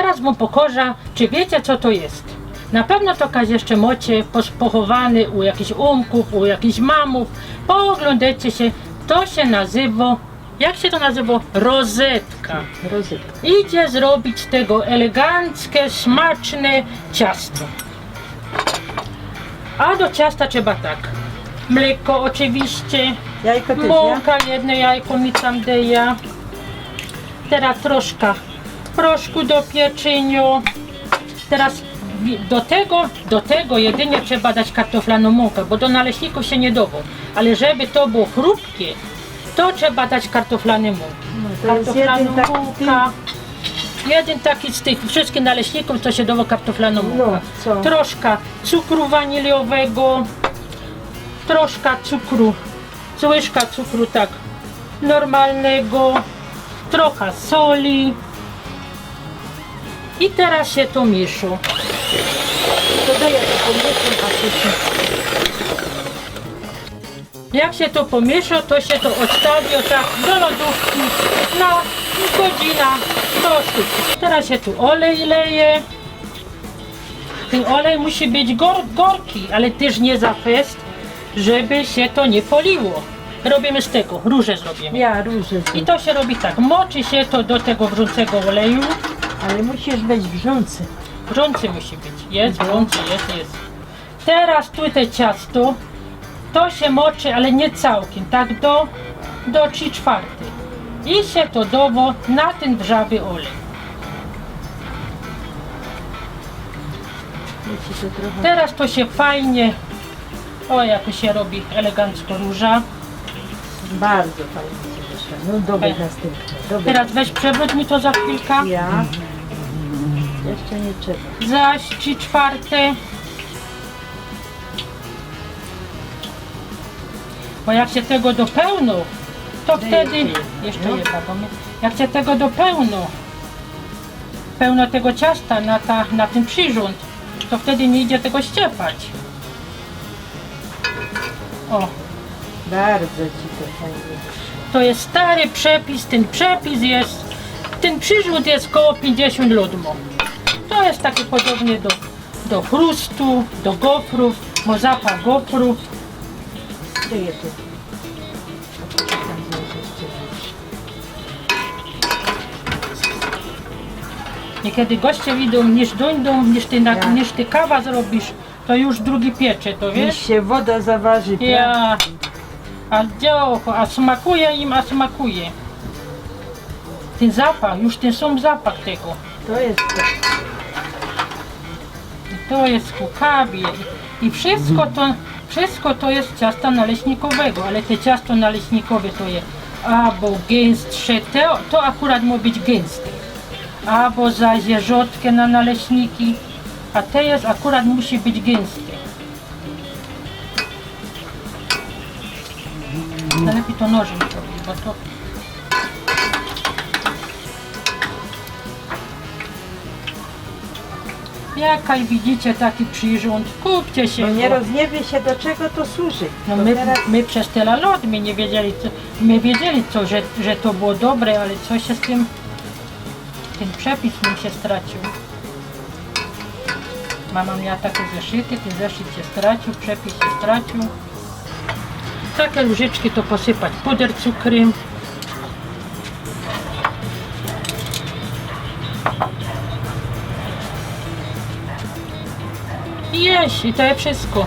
Teraz wam pokażę, czy wiecie co to jest. Na pewno to kaś jeszcze macie pos- pochowany u jakichś umków, u jakichś mamów. Pooglądajcie się, to się nazywa, jak się to nazywa? Rozetka. Rozetka. Idzie zrobić tego eleganckie, smaczne ciasto. A do ciasta trzeba tak. Mleko oczywiście, Jajko też, ja? mąka, jedno jajko mi tam daje. Teraz troszkę proszku do pieczenia. Teraz do tego, do tego jedynie trzeba dać kartoflaną mąkę, bo do naleśników się nie dało. Ale żeby to było chrupkie, to trzeba dać kartoflane mąkę. No, taki mąka. Jeden taki z tych wszystkich naleśników to się dało kartoflaną mąkę. No? Troszkę cukru waniliowego, troszkę cukru, łyżka cukru tak normalnego, trochę soli i teraz się to miesza. To daję to pomysł, a się... Jak się to pomiesza, to się to odstawi o tak do lodówki na godzina do sztuki. Teraz się tu olej leje. Ten olej musi być gor gorki, ale też nie za fest, żeby się to nie poliło. Robimy z tego, róże zrobimy. Ja róże I to się robi tak, moczy się to do tego wrzącego oleju. Ale musisz być wrzący. Wrzący musi być. Jest wrzący, jest, jest. Teraz tutaj ciasto, to się moczy, ale nie całkiem, tak do, do 3 czwartej. I się to dowo na ten wrzawy olej. Wiecie, to trochę... Teraz to się fajnie, o jak się robi elegancko róża. Bardzo fajnie ci wyszło. No dobry Fajnie. następny. Dobry. Teraz weź przewróć mi to za chwilkę. Ja. Jeszcze nie trzeba. Zaś 3 czwarte. Bo jak się tego dopełną, to Daj wtedy, jeszcze jeszcze jedno. jedna, bo my, jak się tego dopełną, pełno tego ciasta na, ta, na ten przyrząd, to wtedy nie idzie tego ściepać. O, Bardzo ci to fajnie to jest stary przepis, ten przepis jest, ten przyrząd jest koło 50 ludmo. To jest takie podobnie do, do chrustu, do gofrów, mozapa tu. Tam zjeść jeszcze rzecz. Niekiedy goście widzą, niż dojdą, niż ty, na, Ja. niż ty kawa zrobisz, to już drugi piecze, to Niech wiesz? się woda zaważy, prawda? Ja, a działko, a smakuje im, a smakuje. Ten zapach, już ten sam zapach tego. To jest to. To jest kukabie. I, wszystko to, wszystko to jest ciasto naleśnikowego, ale te ciasto naleśnikowe to jest albo gęstsze, to, to akurat ma być gęste. Albo za zjeżotkę na naleśniki, a te jest akurat musi być gęste. Najlepiej to nożem zrobić, bo to Jaka widzicie taki przyrząd, kupcie się No go. nie rozniewie się do czego to służy. No To my, teraz my przez tyle lat my nie wiedzieli, co, my wiedzieli co, że, że to było dobre, ale co się z tym, ten przepis mi się stracił. Mama miała takie zeszyty, ten zeszyt się stracił, przepis się stracił. Takie łyżeczki to posypać puder cukrem. Jeść, i to jest wszystko.